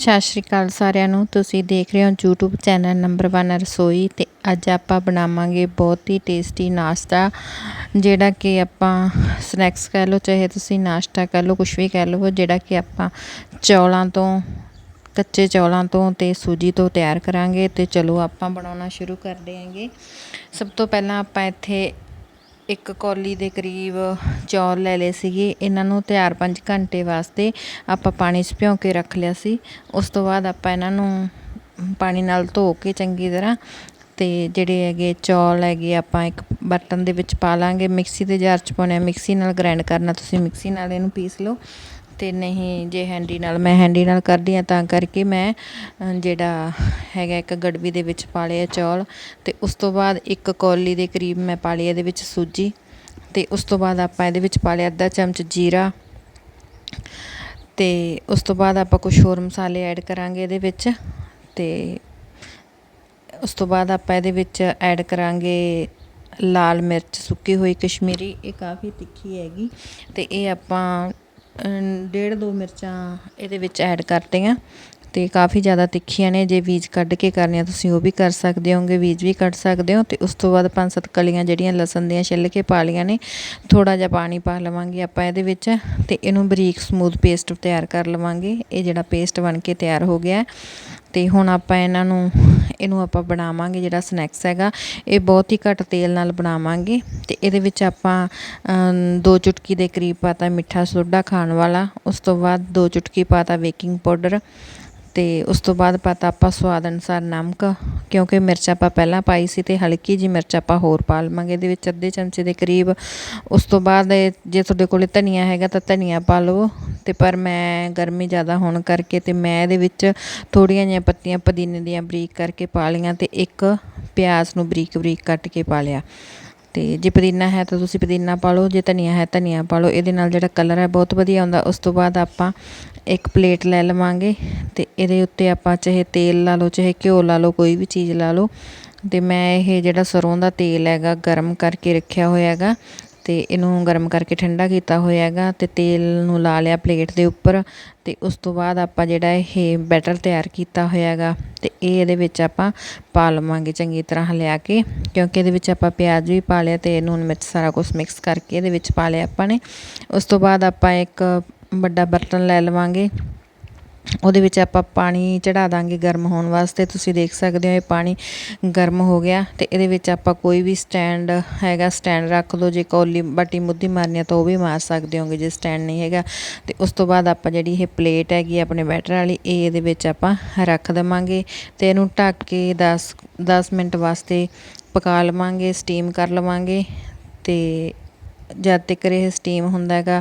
ਸਤਿ ਸ਼੍ਰੀ ਅਕਾਲ ਸਾਰਿਆਂ ਨੂੰ। ਤੁਸੀਂ ਦੇਖ ਰਹੇ ਹੋ YouTube ਚੈਨਲ ਨੰਬਰ 1 ਰਸੋਈ ਤੇ ਅੱਜ ਆਪਾਂ ਬਣਾਵਾਂਗੇ ਬਹੁਤ ਹੀ ਟੇਸਟੀ ਨਾਸ਼ਤਾ, ਜਿਹੜਾ ਕਿ ਆਪਾਂ ਸਨੈਕਸ ਕਹਿ ਲਓ, ਚਾਹੇ ਤੁਸੀਂ ਨਾਸ਼ਤਾ ਕਹਿ ਲਓ ਕੁਝ ਵੀ ਕਹਿ ਲਓ, ਜਿਹੜਾ ਕਿ ਆਪਾਂ ਚੌਲਾਂ ਤੋਂ, ਕੱਚੇ ਚੌਲਾਂ ਤੋਂ ਤੇ ਸੂਜੀ ਤੋਂ ਤਿਆਰ ਕਰਾਂਗੇ ਤੇ ਚਲੋ ਆਪਾਂ ਬਣਾਉਣਾ ਸ਼ੁਰੂ ਕਰਦੇ ਹਾਂਗੇ। ਸਭ ਤੋਂ ਪਹਿਲਾਂ ਆਪਾਂ ਇੱਥੇ ਇੱਕ ਕੌਲੀ ਦੇ ਕਰੀਬ ਚੌਲ ਲੈ ਲਏ ਸੀਗੇ। ਇਹਨਾਂ ਨੂੰ ਤਿਆਰ ਪੰਜ ਘੰਟੇ ਵਾਸਤੇ ਆਪਾਂ ਪਾਣੀ 'ਚ ਭਿਉਂ ਕੇ ਰੱਖ ਲਿਆ ਸੀ। ਉਸ ਤੋਂ ਬਾਅਦ ਆਪਾਂ ਇਹਨਾਂ ਨੂੰ ਪਾਣੀ ਨਾਲ ਧੋ ਕੇ ਚੰਗੀ ਤਰ੍ਹਾਂ ਅਤੇ ਜਿਹੜੇ ਹੈਗੇ ਚੌਲ ਹੈਗੇ ਆਪਾਂ ਇੱਕ ਬਰਤਨ ਦੇ ਵਿੱਚ ਪਾ ਲਾਂਗੇ। ਮਿਕਸੀ ਦੇ ਜਾਰ 'ਚ ਪਾਉਣੇ ਮਿਕਸੀ ਨਾਲ ਗ੍ਰਾਈਂਡ ਕਰਨਾ, ਤੁਸੀਂ ਮਿਕਸੀ ਨਾਲ ਇਹਨੂੰ ਪੀਸ ਲਓ। ਅਤੇ ਨਹੀਂ, ਜੇ ਹੈਂਡੀ ਨਾਲ, ਮੈਂ ਹੈਂਡੀ ਨਾਲ ਕਰਦੀ ਹਾਂ, ਤਾਂ ਕਰਕੇ ਮੈਂ ਜਿਹੜਾ ਹੈਗਾ ਇੱਕ ਗੜਵੀ ਦੇ ਵਿੱਚ ਪਾ ਲਿਆ ਚੌਲ ਅਤੇ ਉਸ ਤੋਂ ਬਾਅਦ ਇੱਕ ਕੌਲੀ ਦੇ ਕਰੀਬ ਮੈਂ ਪਾ ਲਈ ਇਹਦੇ ਵਿੱਚ ਸੂਜੀ ਅਤੇ ਉਸ ਤੋਂ ਬਾਅਦ ਆਪਾਂ ਇਹਦੇ ਵਿੱਚ ਪਾ ਲਿਆ ਅੱਧਾ ਚਮਚ ਜੀਰਾ ਅਤੇ ਉਸ ਤੋਂ ਬਾਅਦ ਆਪਾਂ ਕੁਝ ਹੋਰ ਮਸਾਲੇ ਐਡ ਕਰਾਂਗੇ ਇਹਦੇ ਵਿੱਚ ਅਤੇ ਉਸ ਤੋਂ ਬਾਅਦ ਆਪਾਂ ਇਹਦੇ ਵਿੱਚ ਐਡ ਕਰਾਂਗੇ ਲਾਲ ਮਿਰਚ ਸੁੱਕੀ ਹੋਈ ਕਸ਼ਮੀਰੀ, ਇਹ ਕਾਫੀ ਤਿੱਖੀ ਹੈਗੀ ਤੇ ਇਹ ਆਪਾਂ ਡੇਢ ਦੋ ਮਿਰਚਾਂ ਇਹਦੇ ਵਿੱਚ ਐਡ ਕਰਤੀਆਂ ਅਤੇ ਕਾਫੀ ਜ਼ਿਆਦਾ ਤਿੱਖੀਆਂ ਨੇ। ਜੇ ਬੀਜ ਕੱਢ ਕੇ ਕਰਨੀਆਂ ਤੁਸੀਂ ਉਹ ਵੀ ਕਰ ਸਕਦੇ ਹੋਗੇ, ਬੀਜ ਵੀ ਕੱਢ ਸਕਦੇ ਹੋ ਅਤੇ ਉਸ ਤੋਂ ਬਾਅਦ ਪੰਜ ਸੱਤ ਕਲੀਆਂ ਜਿਹੜੀਆਂ ਲਸਣ ਦੀਆਂ ਛਿੱਲ ਕੇ ਪਾ ਲੀਆਂ ਨੇ ਥੋੜਾ ਜਿਹਾ ਪਾਣੀ ਪਾ ਲਵਾਂਗੇ ਆਪਾਂ ਇਹਦੇ ਵਿੱਚ ਅਤੇ ਇਹਨੂੰ ਬਰੀਕ ਸਮੂਥ ਪੇਸਟ ਤਿਆਰ ਕਰ ਲਵਾਂਗੇ। ਇਹ ਜਿਹੜਾ ਪੇਸਟ ਬਣ ਕੇ ਤਿਆਰ ਹੋ ਗਿਆ ਅਤੇ ਹੁਣ ਆਪਾਂ ਇਹਨਾਂ ਨੂੰ, ਇਹਨੂੰ ਆਪਾਂ ਬਣਾਵਾਂਗੇ ਜਿਹੜਾ ਸਨੈਕਸ ਹੈਗਾ, ਇਹ ਬਹੁਤ ਹੀ ਘੱਟ ਤੇਲ ਨਾਲ ਬਣਾਵਾਂਗੇ ਅਤੇ ਇਹਦੇ ਵਿੱਚ ਆਪਾਂ ਦੋ ਚੁਟਕੀ ਦੇ ਕਰੀਬ ਪਾਤਾ ਮਿੱਠਾ ਸੋਡਾ ਖਾਣ ਵਾਲਾ, ਉਸ ਤੋਂ ਬਾਅਦ ਦੋ ਚੁਟਕੀ ਪਾਤਾ ਬੇਕਿੰਗ ਪਾਊਡਰ ਅਤੇ ਉਸ ਤੋਂ ਬਾਅਦ ਪਤਾ ਆਪਾਂ ਸਵਾਦ ਅਨੁਸਾਰ ਨਮਕ, ਕਿਉਂਕਿ ਮਿਰਚ ਆਪਾਂ ਪਹਿਲਾਂ ਪਾਈ ਸੀ ਅਤੇ ਹਲਕੀ ਜਿਹੀ ਮਿਰਚ ਆਪਾਂ ਹੋਰ ਪਾ ਲਵਾਂਗੇ, ਇਹਦੇ ਵਿੱਚ ਅੱਧੇ ਚਮਚੇ ਦੇ ਕਰੀਬ। ਉਸ ਤੋਂ ਬਾਅਦ ਜੇ ਤੁਹਾਡੇ ਕੋਲ ਧਨੀਆ ਹੈਗਾ ਤਾਂ ਧਨੀਆ ਪਾ ਲਵੋ। ਅਤੇ ਪਰ ਮੈਂ ਗਰਮੀ ਜ਼ਿਆਦਾ ਹੋਣ ਕਰਕੇ ਅਤੇ ਮੈਂ ਇਹਦੇ ਵਿੱਚ ਥੋੜ੍ਹੀਆਂ ਜਿਹੀਆਂ ਪੱਤੀਆਂ, ਪੁਦੀਨੇ ਦੀਆਂ ਬਰੀਕ ਕਰਕੇ ਪਾ ਲਈਆਂ ਅਤੇ ਇੱਕ ਪਿਆਜ਼ ਨੂੰ ਬਰੀਕ ਬਰੀਕ ਕੱਟ ਕੇ ਪਾ ਲਿਆ। ਅਤੇ ਜੇ ਪੁਦੀਨਾ ਹੈ ਤਾਂ ਤੁਸੀਂ ਪੁਦੀਨਾ ਪਾ ਲਓ, ਜੇ ਧਨੀਆ ਹੈ ਧਨੀਆ ਪਾ ਲਓ। ਇਹਦੇ ਨਾਲ ਜਿਹੜਾ ਕਲਰ ਹੈ ਬਹੁਤ ਵਧੀਆ ਆਉਂਦਾ ਉਸ ਤੋਂ ਬਾਅਦ ਆਪਾਂ ਇੱਕ ਪਲੇਟ ਲੈ ਲਵਾਂਗੇ ਅਤੇ ਇਹਦੇ ਉੱਤੇ ਆਪਾਂ ਚਾਹੇ ਤੇਲ ਲਾ ਲਓ, ਚਾਹੇ ਘਿਓ ਲਾ ਲਓ, ਕੋਈ ਵੀ ਚੀਜ਼ ਲਾ ਲਓ। ਅਤੇ ਮੈਂ ਇਹ ਜਿਹੜਾ ਸਰੋਂ ਦਾ ਤੇਲ ਹੈਗਾ, ਗਰਮ ਕਰਕੇ ਰੱਖਿਆ ਹੋਇਆ ਹੈਗਾ ਅਤੇ ਇਹਨੂੰ ਗਰਮ ਕਰਕੇ ਠੰਡਾ ਕੀਤਾ ਹੋਇਆ ਹੈਗਾ ਅਤੇ ਤੇਲ ਨੂੰ ਲਾ ਲਿਆ ਪਲੇਟ ਦੇ ਉੱਪਰ ਅਤੇ ਉਸ ਤੋਂ ਬਾਅਦ ਆਪਾਂ ਜਿਹੜਾ ਇਹ ਬੈਟਰ ਤਿਆਰ ਕੀਤਾ ਹੋਇਆ ਹੈਗਾ ਅਤੇ ਇਹ ਇਹਦੇ ਵਿੱਚ ਆਪਾਂ ਪਾ ਲਵਾਂਗੇ ਚੰਗੀ ਤਰ੍ਹਾਂ ਹਲਿਆ ਕੇ, ਕਿਉਂਕਿ ਇਹਦੇ ਵਿੱਚ ਆਪਾਂ ਪਿਆਜ਼ ਵੀ ਪਾ ਲਿਆ ਅਤੇ ਨੂਨ ਮਿਰਚ ਸਾਰਾ ਕੁਝ ਮਿਕਸ ਕਰਕੇ ਇਹਦੇ ਵਿੱਚ ਪਾ ਲਿਆ ਆਪਾਂ ਨੇ। ਉਸ ਤੋਂ ਬਾਅਦ ਆਪਾਂ ਇੱਕ ਵੱਡਾ ਬਰਤਨ ਲੈ ਲਵਾਂਗੇ ਉਹਦੇ ਵਿੱਚ ਆਪਾਂ ਪਾਣੀ ਚੜ੍ਹਾ ਦਾਂਗੇ ਗਰਮ ਹੋਣ ਵਾਸਤੇ। ਤੁਸੀਂ ਦੇਖ ਸਕਦੇ ਹੋ ਇਹ ਪਾਣੀ ਗਰਮ ਹੋ ਗਿਆ ਅਤੇ ਇਹਦੇ ਵਿੱਚ ਆਪਾਂ ਕੋਈ ਵੀ ਸਟੈਂਡ ਹੈਗਾ, ਸਟੈਂਡ ਰੱਖ ਦੋ ਜੇ ਕੌਲੀ ਬਾਟੀ ਮੁੱਦੀ ਮਾਰਨੀ ਆ ਤਾਂ ਉਹ ਵੀ ਮਾਰ ਸਕਦੇ ਹੋਗੇ ਜੇ ਸਟੈਂਡ ਨਹੀਂ ਹੈਗਾ। ਅਤੇ ਉਸ ਤੋਂ ਬਾਅਦ ਆਪਾਂ ਜਿਹੜੀ ਇਹ ਪਲੇਟ ਹੈਗੀ ਆਪਣੇ ਬੈਟਰ ਵਾਲੀ, ਇਹ ਇਹਦੇ ਵਿੱਚ ਆਪਾਂ ਰੱਖ ਦੇਵਾਂਗੇ ਅਤੇ ਇਹਨੂੰ ਢੱਕ ਕੇ 10 10 ਮਿੰਟ ਵਾਸਤੇ ਪਕਾ ਲਵਾਂਗੇ, ਸਟੀਮ ਕਰ ਲਵਾਂਗੇ ਅਤੇ ਜਦ ਤੱਕ ਇਹ ਸਟੀਮ ਹੁੰਦਾ ਹੈਗਾ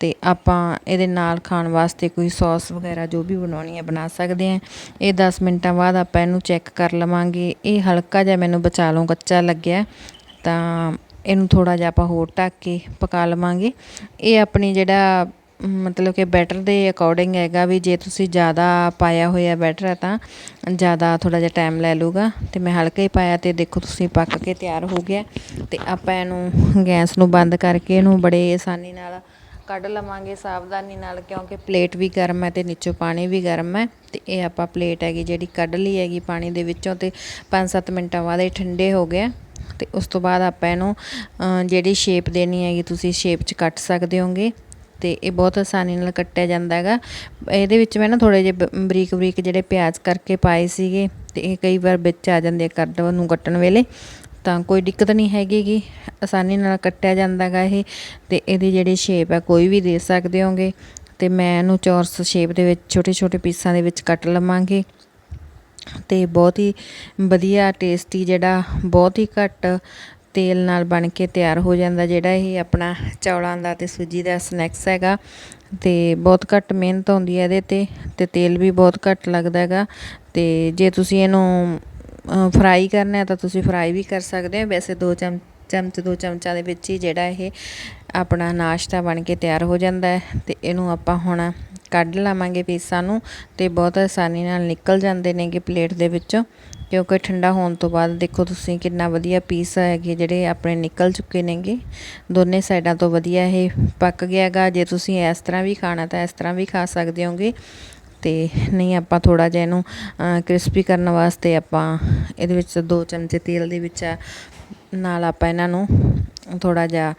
ਤੇ ਆਪਾਂ ਇਹਦੇ ਨਾਲ ਖਾਣ ਵਾਸਤੇ ਕੋਈ ਸੌਸ ਵਗੈਰਾ ਜੋ ਵੀ ਬਣਾਉਣੀ ਹੈ, ਬਣਾ ਸਕਦੇ ਹਾਂ। ਇਹ ਦਸ ਮਿੰਟਾਂ ਬਾਅਦ ਆਪਾਂ ਇਹਨੂੰ ਚੈੱਕ ਕਰ ਲਵਾਂਗੇ। ਇਹ ਹਲਕਾ ਜਿਹਾ ਮੈਨੂੰ ਬਚਾ ਲਓ, ਕੱਚਾ ਲੱਗਿਆ। ਤਾਂ ਇਹਨੂੰ ਥੋੜਾ ਜਿਹਾ ਆਪਾਂ ਹੋਰ ਢੱਕ ਕੇ ਪਕਾ ਲਵਾਂਗੇ। ਇਹ ਆਪਣੀ ਜਿਹੜਾ, ਮਤਲਬ ਕਿ ਬੈਟਰ ਦੇ ਅਕੋਰਡਿੰਗ ਹੈਗਾ ਵੀ ਜੇ ਤੁਸੀਂ ਜ਼ਿਆਦਾ ਪਾਇਆ ਹੋਇਆ ਬੈਟਰ ਹੈ ਤਾਂ ਜ਼ਿਆਦਾ ਥੋੜਾ ਜਿਹਾ ਟਾਈਮ ਲੈ ਲੂਗਾ ਤੇ ਮੈਂ ਹਲਕਾ ਹੀ ਪਾਇਆ ਤੇ ਦੇਖੋ ਤੁਸੀਂ ਪੱਕ ਕੇ ਤਿਆਰ ਹੋ ਗਿਆ। ਤੇ ਆਪਾਂ ਇਹਨੂੰ ਗੈਸ ਨੂੰ ਬੰਦ ਕਰਕੇ ਇਹਨੂੰ ਬੜੇ ਆਸਾਨੀ ਨਾਲ ਕੱਢ ਲਵਾਂਗੇ ਸਾਵਧਾਨੀ ਨਾਲ ਕਿਉਂਕਿ ਪਲੇਟ ਵੀ ਗਰਮ ਹੈ ਤੇ ਨੀਚੋਂ ਪਾਣੀ ਵੀ ਗਰਮ ਹੈ ਤੇ ਇਹ ਆਪਾਂ ਪਲੇਟ ਹੈਗੀ ਜਿਹੜੀ ਕੱਢ ਲਈ ਹੈਗੀ ਪਾਣੀ ਦੇ ਵਿੱਚੋਂ ਤੇ 5-7 ਮਿੰਟਾਂ ਬਾਅਦ ਇਹ ਠੰਡੇ ਹੋ ਗਏ ਤੇ ਉਸ ਤੋਂ ਬਾਅਦ ਆਪਾਂ ਇਹਨੂੰ ਜਿਹੜੀ ਸ਼ੇਪ ਦੇਣੀ ਹੈਗੀ ਤੁਸੀਂ ਸ਼ੇਪ 'ਚ ਕੱਟ ਸਕਦੇ ਹੋਗੇ ਤੇ ਇਹ ਬਹੁਤ ਆਸਾਨੀ ਨਾਲ ਕੱਟਿਆ ਜਾਂਦਾ ਹੈਗਾ। ਇਹਦੇ ਵਿੱਚ ਮੈਂ ਨਾ ਥੋੜੇ ਜਿਹੇ ਬਰੀਕ ਬਰੀਕ ਜਿਹੜੇ ਪਿਆਜ਼ ਕਰਕੇ ਪਾਏ ਸੀਗੇ ਤੇ ਇਹ ਕਈ ਵਾਰ ਵਿੱਚ ਆ ਜਾਂਦੇ ਕੱਟ ਨੂੰ ਕੱਟਣ ਵੇਲੇ। ਤਾਂ ਕੋਈ ਦਿੱਕਤ ਨਹੀਂ ਹੈਗੀਗੀ। ਆਸਾਨੀ ਨਾਲ ਕੱਟਿਆ ਜਾਂਦਾ ਹੈਗਾ ਇਹ। ਤੇ ਇਹਦੀ ਜਿਹੜੀ ਸ਼ੇਪ ਹੈ ਕੋਈ ਵੀ ਦੇ ਸਕਦੇ ਹੋਗੇ। ਤੇ ਮੈਂ ਇਹਨੂੰ ਚੌਰਸ ਸ਼ੇਪ ਦੇ ਵਿੱਚ ਛੋਟੇ ਛੋਟੇ ਪੀਸਾਂ ਦੇ ਵਿੱਚ ਕੱਟ ਲਵਾਂਗੇ। ਤੇ ਬਹੁਤ ਹੀ ਵਧੀਆ ਟੇਸਟੀ ਜਿਹੜਾ, ਬਹੁਤ ਹੀ ਘੱਟ ਤੇਲ ਨਾਲ ਬਣ ਕੇ ਤਿਆਰ ਹੋ ਜਾਂਦਾ ਜਿਹੜਾ ਇਹ ਆਪਣਾ ਚੌਲਾਂ ਦਾ ਤੇ ਸੂਜੀ ਦਾ ਸਨੈਕਸ ਹੈਗਾ। ਤੇ ਬਹੁਤ ਘੱਟ ਮਿਹਨਤ ਆਉਂਦੀ ਹੈ ਇਹਦੇ ਤੇ ਤੇ ਤੇਲ ਵੀ ਬਹੁਤ ਘੱਟ ਲੱਗਦਾ ਹੈਗਾ ਤੇ ਜੇ ਤੁਸੀਂ ਇਹਨੂੰ ਫਰਾਈ ਕਰਨਾ ਹੈ ਤਾਂ ਤੁਸੀਂ ਫਰਾਈ ਵੀ ਕਰ ਸਕਦੇ ਹੋ। ਵੈਸੇ ਦੋ ਚਮ, ਚਮਚ, ਦੋ ਚਮਚਾਂ ਦੇ ਵਿੱਚ ਹੀ ਜਿਹੜਾ ਇਹ ਆਪਣਾ ਨਾਸ਼ਤਾ ਬਣ ਕੇ ਤਿਆਰ ਹੋ ਜਾਂਦਾ ਹੈ ਤੇ ਇਹਨੂੰ ਆਪਾਂ ਹੁਣ ਕੱਢ ਲਾਵਾਂਗੇ ਪੀਸਾਂ ਨੂੰ ਤੇ ਬਹੁਤ ਆਸਾਨੀ ਨਾਲ ਨਿਕਲ ਜਾਂਦੇ ਨੇਗੇ ਪਲੇਟ ਦੇ ਵਿੱਚੋਂ। ਕਿਉਂਕਿ ਠੰਡਾ ਹੋਣ ਤੋਂ ਬਾਅਦ ਦੇਖੋ ਤੁਸੀਂ ਕਿੰਨਾ ਵਧੀਆ ਪੀਸ ਹੈਗੇ ਜਿਹੜੇ ਆਪਣੇ ਨਿਕਲ ਚੁੱਕੇ ਨੇਗੇ। ਦੋਨੇ ਸਾਈਡਾਂ ਤੋਂ ਵਧੀਆ ਇਹ ਪੱਕ ਗਿਆਗਾ। ਜੇ ਤੁਸੀਂ ਇਸ ਤਰ੍ਹਾਂ ਵੀ ਖਾਣਾ ਤਾਂ ਇਸ ਤਰ੍ਹਾਂ ਵੀ ਖਾ ਸਕਦੇ ਹੋਗੇ। ਅਤੇ ਨਹੀਂ, ਆਪਾਂ ਥੋੜ੍ਹਾ ਜਿਹਾ ਇਹਨੂੰ ਕ੍ਰਿਸਪੀ ਕਰਨ ਵਾਸਤੇ ਆਪਾਂ ਇਹਦੇ ਵਿੱਚ ਦੋ ਚਮਚੇ ਤੇਲ ਦੇ ਵਿੱਚ ਨਾਲ ਆਪਾਂ ਇਹਨਾਂ ਨੂੰ ਥੋੜ੍ਹਾ ਜਿਹਾ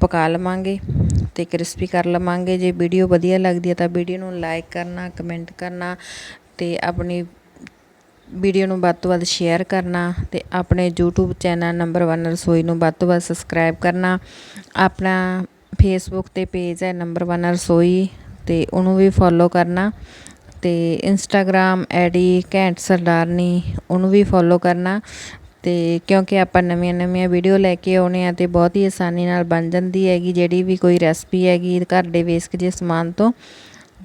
ਪਕਾ ਲਵਾਂਗੇ ਅਤੇ ਕ੍ਰਿਸਪੀ ਕਰ ਲਵਾਂਗੇ। ਜੇ ਵੀਡੀਓ ਵਧੀਆ ਲੱਗਦੀ ਹੈ ਤਾਂ ਵੀਡੀਓ ਨੂੰ ਲਾਈਕ ਕਰਨਾ ਕਮੈਂਟ ਕਰਨਾ ਅਤੇ ਆਪਣੀ ਵੀਡੀਓ ਨੂੰ ਵੱਧ ਤੋਂ ਵੱਧ ਸ਼ੇਅਰ ਕਰਨਾ ਤੇ ਆਪਣੇ YouTube ਚੈਨਲ ਨੰਬਰ 1 ਰਸੋਈ ਨੂੰ ਵੱਧ ਤੋਂ ਵੱਧ ਸਬਸਕ੍ਰਾਈਬ ਕਰਨਾ। ਆਪਣਾ ਫੇਸਬੁੱਕ ਤੇ ਪੇਜ ਹੈ ਨੰਬਰ 1 ਰਸੋਈ। ਤੇ ਉਹਨੂੰ ਵੀ ਫੋਲੋ ਕਰਨਾ ਤੇ ਇੰਸਟਾਗ੍ਰam ਆਈਡੀ ਘੈਂਟ ਸਰਦਾਰਨੀ ਉਹਨੂੰ ਵੀ ਫੋਲੋ ਕਰਨਾ ਤੇ ਕਿਉਂਕਿ ਆਪਾਂ ਨਵੀਆਂ ਨਵੀਆਂ ਵੀਡੀਓ ਲੈ ਕੇ ਆਉਣੇ ਆ ਤੇ ਬਹੁਤ ਹੀ ਆਸਾਨੀ ਨਾਲ ਬਣ ਜਾਂਦੀ ਹੈਗੀ, ਜਿਹੜੀ ਵੀ ਕੋਈ ਰੈਸਪੀ ਹੈਗੀ ਘਰ ਦੇ ਵੇਸਕ ਜੇ ਸਮਾਨ ਤੋਂ।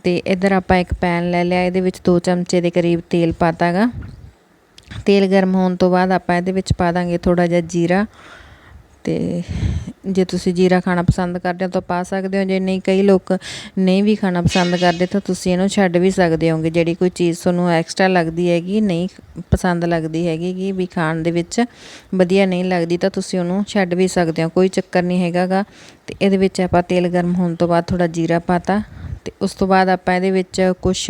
ਤੇ ਇੱਧਰ ਆਪਾਂ ਇੱਕ ਪੈਨ ਲੈ ਲਿਆ, ਇਹਦੇ ਵਿੱਚ 2 ਚਮਚੇ ਦੇ ਕਰੀਬ ਤੇਲ ਪਾਤਾਗਾ। ਤੇਲ ਗਰਮ ਹੋਣ ਤੋਂ ਬਾਅਦ ਆਪਾਂ ਇਹਦੇ ਵਿੱਚ ਪਾ ਦਾਂਗੇ ਥੋੜਾ ਜਿਹਾ ਜੀਰਾ। ਅਤੇ ਜੇ ਤੁਸੀਂ ਜੀਰਾ ਖਾਣਾ ਪਸੰਦ ਕਰਦੇ ਹੋ ਤਾਂ ਪਾ ਸਕਦੇ ਹੋ, ਜੇ ਨਹੀਂ, ਕਈ ਲੋਕ ਨਹੀਂ ਵੀ ਖਾਣਾ ਪਸੰਦ ਕਰਦੇ ਤਾਂ ਤੁਸੀਂ ਇਹਨੂੰ ਛੱਡ ਵੀ ਸਕਦੇ ਹੋਗੇ, ਜਿਹੜੀ ਕੋਈ ਚੀਜ਼ ਤੁਹਾਨੂੰ ਐਕਸਟਰਾ ਲੱਗਦੀ ਹੈਗੀ, ਨਹੀਂ ਪਸੰਦ ਲੱਗਦੀ ਹੈਗੀ ਕਿ ਵੀ ਖਾਣ ਦੇ ਵਿੱਚ, ਵਧੀਆ ਨਹੀਂ ਲੱਗਦੀ ਤਾਂ ਤੁਸੀਂ ਉਹਨੂੰ ਛੱਡ ਵੀ ਸਕਦੇ ਹੋ, ਕੋਈ ਚੱਕਰ ਨਹੀਂ ਹੈਗਾਗਾ ਅਤੇ ਇਹਦੇ ਵਿੱਚ ਆਪਾਂ ਤੇਲ ਗਰਮ ਹੋਣ ਤੋਂ ਬਾਅਦ ਥੋੜ੍ਹਾ ਜੀਰਾ ਪਾਤਾ ਅਤੇ ਉਸ ਤੋਂ ਬਾਅਦ ਆਪਾਂ ਇਹਦੇ ਵਿੱਚ ਕੁਛ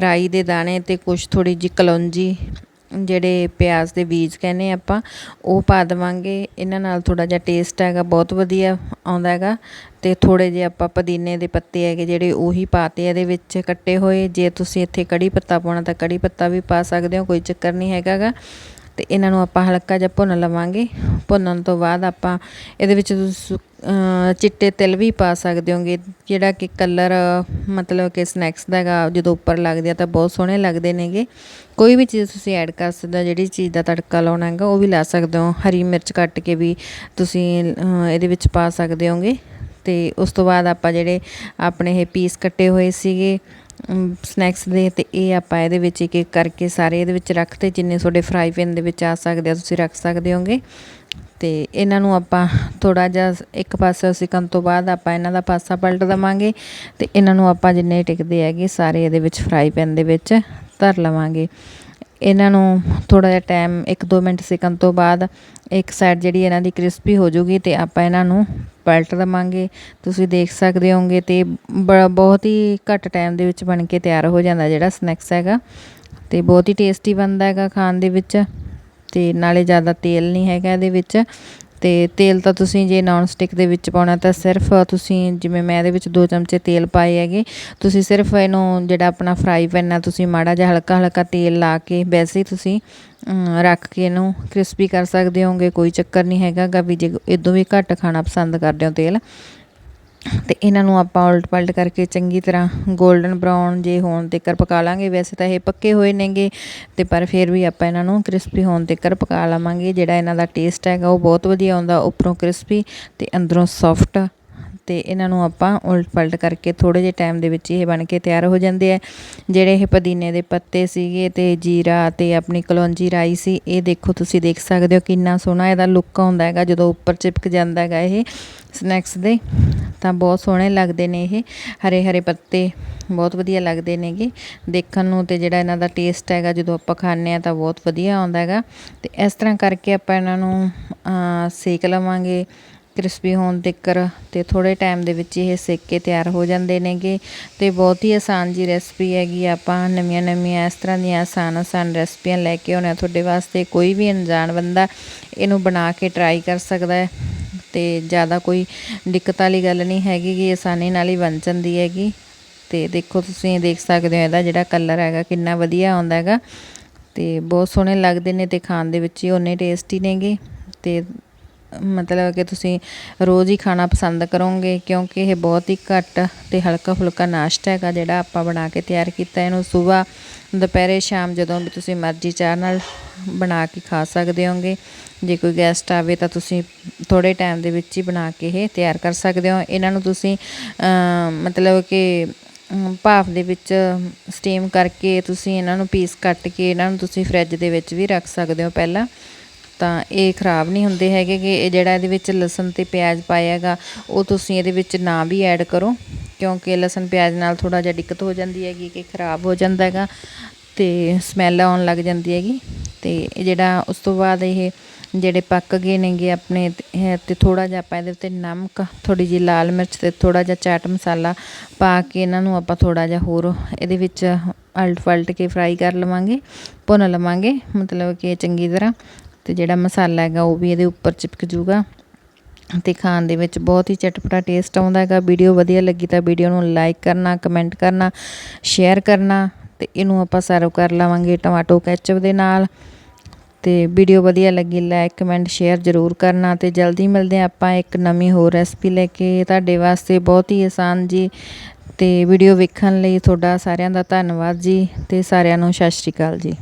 ਰਾਈ ਦੇ ਦਾਣੇ ਅਤੇ ਕੁਛ ਥੋੜ੍ਹੀ ਜਿਹੀ ਕਲੌਂਜੀ ਜਿਹੜੇ ਪਿਆਜ਼ ਦੇ ਬੀਜ ਕਹਿੰਦੇ ਆਪਾਂ, ਉਹ ਪਾ ਦੇਵਾਂਗੇ। ਇਹਨਾਂ ਨਾਲ ਥੋੜਾ ਜਿਹਾ ਟੇਸਟ ਹੈਗਾ, ਬਹੁਤ ਵਧੀਆ ਆਉਂਦਾ ਹੈਗਾ। ਤੇ ਥੋੜੇ ਜਿਹੇ ਆਪਾਂ ਪੁਦੀਨੇ ਦੇ ਪੱਤੇ ਹੈਗੇ ਜਿਹੜੇ ਉਹੀ ਪਾਤੇ ਇਹਦੇ ਵਿੱਚ ਕੱਟੇ ਹੋਏ। ਜੇ ਤੁਸੀਂ ਇੱਥੇ ਕੜੀ ਪੱਤਾ ਪਾਉਣਾ ਤਾਂ ਕੜੀ ਪੱਤਾ ਵੀ ਪਾ ਸਕਦੇ ਹੋ, ਕੋਈ ਚੱਕਰ ਨਹੀਂ ਹੈਗਾਗਾ ਤੇ ਇਹਨਾਂ ਨੂੰ ਆਪਾਂ ਹਲਕਾ ਜਿਹਾ ਭੁੰਨ ਲਵਾਂਗੇ। ਭੁੰਨਣ ਤੋਂ ਬਾਅਦ ਆਪਾਂ ਇਹਦੇ ਵਿੱਚ ਤੁਸੀਂ ਚਿੱਟੇ ਤਿਲ ਵੀ ਪਾ ਸਕਦੇ ਹੋਗੇ। ਜਿਹੜਾ ਕਿ ਕਲਰ, ਮਤਲਬ ਕਿ ਸਨੈਕਸ ਦਾ ਹੈਗਾ, ਜਦੋਂ ਉੱਪਰ ਲੱਗਦੇ ਆ ਤਾਂ ਬਹੁਤ ਸੋਹਣੇ ਲੱਗਦੇ ਨੇਗੇ। ਕੋਈ ਵੀ ਚੀਜ਼ ਤੁਸੀਂ ਐਡ ਕਰ ਸਕਦੇ ਹੋ, ਜਿਹੜੀ ਚੀਜ਼ ਦਾ ਤੜਕਾ ਲਾਉਣਾ ਹੈਗਾ, ਉਹ ਵੀ ਲਾ ਸਕਦੇ ਹੋ। ਹਰੀ ਮਿਰਚ ਕੱਟ ਕੇ ਵੀ ਤੁਸੀਂ ਇਹਦੇ ਵਿੱਚ ਪਾ ਸਕਦੇ ਹੋਗੇ। ਤੇ ਉਸ ਤੋਂ ਬਾਅਦ ਆਪਾਂ ਜਿਹੜੇ ਆਪਣੇ ਇਹ ਪੀਸ ਕੱਟੇ ਹੋਏ ਸੀਗੇ ਸਨੈਕਸ ਦੇ ਤੇ ਇਹ ਆਪਾਂ ਇਹਦੇ ਵਿੱਚ ਇੱਕ ਇੱਕ ਕਰਕੇ ਸਾਰੇ ਇਹਦੇ ਵਿੱਚ ਰੱਖ ਰੱਖਤੇ ਜਿੰਨੇ ਤੁਹਾਡੇ ਫਰਾਈ ਪੈਨ ਦੇ ਵਿੱਚ ਆ ਸਕਦੇ ਆ, ਤੁਸੀਂ ਰੱਖ ਸਕਦੇ ਹੋਗੇ। ਤੇ ਇਹਨਾਂ ਨੂੰ ਆਪਾਂ ਥੋੜਾ ਜਿਹਾ ਇੱਕ ਪਾਸੇ ਸਿਕਣ ਤੋਂ ਬਾਅਦ ਆਪਾਂ ਇਹਨਾਂ ਦਾ ਪਾਸਾ ਪਲਟ ਦਵਾਂਗੇ ਤੇ ਇਹਨਾਂ ਨੂੰ ਆਪਾਂ ਜਿੰਨੇ ਟਿਕਦੇ ਹੈਗੇ ਸਾਰੇ ਇਹਦੇ ਵਿੱਚ ਫਰਾਈ ਪੈਨ ਦੇ ਵਿੱਚ ਧਰ ਲਵਾਂਗੇ। ਇਹਨਾਂ ਨੂੰ ਥੋੜ੍ਹਾ ਜਿਹਾ ਟਾਈਮ 1-2 ਮਿੰਟ ਸਿਕਣ ਤੋਂ ਬਾਅਦ ਇੱਕ ਸਾਈਡ ਜਿਹੜੀ ਇਹਨਾਂ ਦੀ ਕ੍ਰਿਸਪੀ ਹੋ ਜੂਗੀ ਤੇ ਆਪਾਂ ਇਹਨਾਂ ਨੂੰ ਪਲਟ ਦੇਵਾਂਗੇ। ਤੁਸੀਂ ਦੇਖ ਸਕਦੇ ਹੋਗੇ ਤੇ ਬਹੁਤ ਹੀ ਘੱਟ ਟਾਈਮ ਦੇ ਵਿੱਚ ਬਣ ਕੇ ਤਿਆਰ ਹੋ ਜਾਂਦਾ ਜਿਹੜਾ ਸਨੈਕਸ ਹੈਗਾ ਤੇ ਬਹੁਤ ਹੀ ਟੇਸਟੀ ਬਣਦਾ ਹੈਗਾ ਖਾਣ ਦੇ ਵਿੱਚ ਤੇ ਨਾਲੇ ਜ਼ਿਆਦਾ ਤੇਲ ਨਹੀਂ ਹੈਗਾ ਇਹਦੇ ਵਿੱਚ। ਤੇ ਤੇਲ ਤਾਂ ਤੁਸੀਂ ਜੇ ਨਾਨ ਸਟਿਕ ਦੇ ਵਿੱਚ ਪਾਉਣਾ ਤਾਂ ਸਿਰਫ ਤੁਸੀਂ ਜਿਵੇਂ ਮੈਂ ਇਹਦੇ ਵਿੱਚ 2 ਚਮਚੇ ਤੇਲ ਪਾਏ ਹੈਗੇ, ਤੁਸੀਂ ਸਿਰਫ ਇਹਨੂੰ ਜਿਹੜਾ ਆਪਣਾ ਫਰਾਈ ਪੈਨ ਆ ਤੁਸੀਂ ਮਾੜਾ ਜਿਹਾ ਹਲਕਾ ਹਲਕਾ ਤੇਲ ਲਾ ਕੇ ਵੈਸੇ ਹੀ ਤੁਸੀਂ ਰੱਖ ਕੇ ਇਹਨੂੰ ਕ੍ਰਿਸਪੀ ਕਰ ਸਕਦੇ ਹੋਗੇ, ਕੋਈ ਚੱਕਰ ਨਹੀਂ ਹੈਗਾ ਵੀ ਜੇ ਇਦੋਂ ਵੀ ਘੱਟ ਖਾਣਾ ਪਸੰਦ ਕਰਦੇ ਹੋ ਤੇਲ। ਅਤੇ ਇਹਨਾਂ ਨੂੰ ਆਪਾਂ ਉਲਟ ਪਲਟ ਕਰਕੇ ਚੰਗੀ ਤਰ੍ਹਾਂ 골ਡਨ ਬਰਾਊਨ ਜੇ ਹੋਣ ਤੱਕ ਪਕਾ ਲਾਂਗੇ। ਵੈਸੇ ਤਾਂ ਇਹ ਪੱਕੇ ਹੋਏ ਨੇਗੇ। ਤੇ ਪਰ ਫਿਰ ਵੀ ਆਪਾਂ ਇਹਨਾਂ ਨੂੰ ਕ੍ਰਿਸਪੀ ਹੋਣ ਤੱਕ ਪਕਾ ਲਵਾਂਗੇ। ਜਿਹੜਾ ਇਹਨਾਂ ਦਾ ਟੇਸਟ ਹੈਗਾ, ਉਹ ਬਹੁਤ ਵਧੀਆ ਆਉਂਦਾ ਉੱਪਰੋਂ ਕ੍ਰਿਸਪੀ ਤੇ ਅੰਦਰੋਂ ਸੌਫਟ ਤੇ ਇਹਨਾਂ ਨੂੰ ਆਪਾਂ ਉਲਟ ਪਲਟ ਕਰਕੇ ਥੋੜੇ ਜਿਹੇ ਟਾਈਮ ਦੇ ਵਿੱਚ ਇਹ ਬਣ ਕੇ ਤਿਆਰ ਹੋ ਜਾਂਦੇ ਆ। ਜਿਹੜੇ ਇਹ ਪੁਦੀਨੇ ਦੇ ਪੱਤੇ ਸੀਗੇ ਤੇ ਜੀਰਾ ਤੇ ਆਪਣੀ ਕਲੌਂਜੀ ਰਾਈ ਸੀ, ਇਹ ਦੇਖੋ ਤੁਸੀਂ ਦੇਖ ਸਕਦੇ ਹੋ ਕਿੰਨਾ ਸੋਹਣਾ ਇਹਦਾ ਲੁੱਕ ਆਉਂਦਾ ਹੈਗਾ। ਜਦੋਂ ਉੱਪਰ ਚਿਪਕ ਜਾਂਦਾ ਹੈਗਾ ਇਹ ਸਨੈਕਸ ਦੇ। ਤਾਂ ਬਹੁਤ ਸੋਹਣੇ ਲੱਗਦੇ ਨੇ ਇਹ। ਹਰੇ ਹਰੇ ਪੱਤੇ ਬਹੁਤ ਵਧੀਆ ਲੱਗਦੇ ਨੇਗੇ ਦੇਖਣ ਨੂੰ ਤੇ ਜਿਹੜਾ ਇਹਨਾਂ ਦਾ ਟੇਸਟ ਹੈਗਾ, ਜਦੋਂ ਆਪਾਂ ਖਾਂਦੇ ਆ ਤਾਂ ਬਹੁਤ ਵਧੀਆ ਆਉਂਦਾ ਹੈਗਾ। ਤੇ ਇਸ ਤਰ੍ਹਾਂ ਕਰਕੇ ਆਪਾਂ ਇਹਨਾਂ ਨੂੰ ਸੇਕ ਲਵਾਂਗੇ। ਕ੍ਰਿਸਪੀ ਹੋਣ ਤੱਕਰ ਤੇ ਥੋੜੇ ਟਾਈਮ ਦੇ ਵਿੱਚ ਇਹ ਸੇਕ ਕੇ ਤਿਆਰ ਹੋ ਜਾਂਦੇ ਨੇਗੇ ਤੇ ਬਹੁਤ ਹੀ ਆਸਾਨ ਜੀ ਰੈਸਪੀ ਹੈਗੀ ਆਪਾਂ ਨਵੀਆਂ ਨਵੀਆਂ ਇਸ ਤਰ੍ਹਾਂ ਦੀਆਂ ਆਸਾਨ ਆਸਾਨ ਰੈਸਪੀਆਂ ਲੈ ਕੇ ਆਉਣਾ ਤੁਹਾਡੇ ਵਾਸਤੇ ਕੋਈ ਵੀ ਅਣਜਾਣ ਬੰਦਾ ਇਹਨੂੰ ਬਣਾ ਕੇ ਟਰਾਈ ਕਰ ਸਕਦਾ ਹੈ। ਤੇ ਜ਼ਿਆਦਾ ਕੋਈ ਦਿੱਕਤ ਵਾਲੀ ਗੱਲ ਨਹੀਂ ਹੈਗੀ ਕਿ ਆਸਾਨੀ ਨਾਲ ਹੀ ਬਣ ਜਾਂਦੀ ਹੈਗੀ। ਤੇ ਦੇਖੋ ਤੁਸੀਂ ਦੇਖ ਸਕਦੇ ਹੋ ਇਹਦਾ ਜਿਹੜਾ ਕਲਰ ਹੈਗਾ ਕਿੰਨਾ ਵਧੀਆ ਆਉਂਦਾ ਹੈਗਾ। ਤੇ ਬਹੁਤ ਸੋਹਣੇ ਲੱਗਦੇ ਨੇ ਤੇ ਖਾਣ ਦੇ ਵਿੱਚ ਹੀ ਉਹਨੇ ਟੇਸਟੀ ਨੇਗੇ। ਤੇ ਮਤਲਬ ਕਿ ਤੁਸੀਂ ਰੋਜ਼ ਹੀ ਖਾਣਾ ਪਸੰਦ ਕਰੋਗੇ, ਕਿਉਂਕਿ ਇਹ ਬਹੁਤ ਹੀ ਘੱਟ ਤੇ ਹਲਕਾ ਫੁਲਕਾ ਨਾਸ਼ਤਾ ਹੈਗਾ ਜਿਹੜਾ ਆਪਾਂ ਬਣਾ ਕੇ ਤਿਆਰ ਕੀਤਾ ਇਹਨੂੰ ਸਵੇਰ, ਦੁਪਹਿਰੇ, ਸ਼ਾਮ ਜਦੋਂ ਵੀ ਤੁਸੀਂ ਮਰਜ਼ੀ ਚਾਹ ਨਾਲ ਬਣਾ ਕੇ ਖਾ ਸਕਦੇ ਹੋਗੇ। ਜੇ ਕੋਈ ਗੈਸਟ ਆਵੇ ਤਾਂ ਤੁਸੀਂ ਥੋੜੇ ਟਾਈਮ ਦੇ ਵਿੱਚ ਹੀ ਬਣਾ ਕੇ ਇਹ ਤਿਆਰ ਕਰ ਸਕਦੇ ਹੋ। ਇਹਨਾਂ ਨੂੰ ਤੁਸੀਂ ਮਤਲਬ ਕਿ ਭਾਫ ਦੇ ਵਿੱਚ ਸਟੀਮ ਕਰਕੇ ਤੁਸੀਂ ਇਹਨਾਂ ਨੂੰ ਪੀਸ ਕੱਟ ਕੇ ਇਹਨਾਂ ਨੂੰ ਤੁਸੀਂ ਫ੍ਰਿਜ ਦੇ ਵਿੱਚ ਵੀ ਰੱਖ ਸਕਦੇ ਹੋ ਪਹਿਲਾਂ। ਤਾਂ ਇਹ ਖਰਾਬ ਨਹੀਂ ਹੁੰਦੇ ਹੈਗੇ ਕਿ ਇਹ ਜਿਹੜਾ ਇਹਦੇ ਵਿੱਚ ਲਸਣ ਤੇ ਪਿਆਜ਼ ਪਾਇਆ ਹੈਗਾ, ਉਹ ਤੁਸੀਂ ਇਹਦੇ ਵਿੱਚ ਨਾ ਵੀ ਐਡ ਕਰੋ, ਕਿਉਂਕਿ ਲਸਣ ਪਿਆਜ਼ ਨਾਲ ਥੋੜਾ ਜਿਹਾ ਦਿੱਕਤ ਹੋ ਜਾਂਦੀ ਹੈਗੀ ਕਿ ਖਰਾਬ ਹੋ ਜਾਂਦਾ ਹੈਗਾ ਤੇ ਸਮੈਲ ਆਉਣ ਲੱਗ ਜਾਂਦੀ ਹੈਗੀ ਤੇ ਇਹ ਜਿਹੜਾ ਉਸ ਤੋਂ ਬਾਅਦ ਇਹ ਜਿਹੜੇ ਪੱਕ ਗਏ ਨੇਗੇ ਆਪਣੇ ਤੇ ਇਹ ਤੇ ਥੋੜਾ ਜਿਹਾ ਆਪਾਂ ਇਹਦੇ ਉੱਤੇ ਨਮਕ ਥੋੜੀ ਜਿਹੀ ਲਾਲ ਮਿਰਚ ਤੇ ਥੋੜਾ ਜਿਹਾ ਚਾਟ ਮਸਾਲਾ ਪਾ ਕੇ ਇਹਨਾਂ ਨੂੰ ਆਪਾਂ ਥੋੜਾ ਜਿਹਾ ਹੋਰ ਇਹਦੇ ਵਿੱਚ ਅਲਟ ਫਲਟ ਕੇ ਫਰਾਈ ਕਰ ਲਵਾਂਗੇ, ਭੁੰਨ ਲਵਾਂਗੇ, ਮਤਲਬ ਕਿ ਚੰਗੀ ਤਰ੍ਹਾਂ। ਤੇ ਜਿਹੜਾ ਮਸਾਲਾ ਹੈਗਾ ਉਹ ਵੀ ਇਹਦੇ ਉੱਪਰ ਚਿਪਕ ਜੂਗਾ ਤੇ ਖਾਣ ਦੇ ਵਿੱਚ ਬਹੁਤ ਹੀ ਚਟਪਟਾ ਟੇਸਟ ਆਉਂਦਾ ਹੈਗਾ। ਵੀਡੀਓ ਵਧੀਆ ਲੱਗੀ ਤਾਂ ਵੀਡੀਓ ਨੂੰ ਲਾਈਕ ਕਰਨਾ ਕਮੈਂਟ ਕਰਨਾ ਸ਼ੇਅਰ ਕਰਨਾ ਤੇ ਇਹਨੂੰ ਆਪਾਂ ਸਰਵ ਕਰ ਲਵਾਂਗੇ ਟਮਾਟੋ ਕੈਚਪ ਦੇ ਨਾਲ। ਤੇ ਵੀਡੀਓ ਵਧੀਆ ਲੱਗੀ ਲਾਈਕ ਕਮੈਂਟ ਸ਼ੇਅਰ ਜ਼ਰੂਰ ਕਰਨਾ ਤੇ ਜਲਦੀ ਮਿਲਦੇ ਹਾਂ ਆਪਾਂ ਇੱਕ ਨਵੀਂ ਹੋਰ ਰੈਸਪੀ ਲੈ ਕੇ। ਤੁਹਾਡੇ ਵਾਸਤੇ ਬਹੁਤ ਹੀ ਆਸਾਨ ਜੀ ਤੇ ਵੀਡੀਓ ਵੇਖਣ ਲਈ ਤੁਹਾਡਾ ਸਾਰਿਆਂ ਦਾ ਧੰਨਵਾਦ ਜੀ ਤੇ ਸਾਰਿਆਂ ਨੂੰ ਸਤਿ ਸ਼੍ਰੀ ਅਕਾਲ ਜੀ।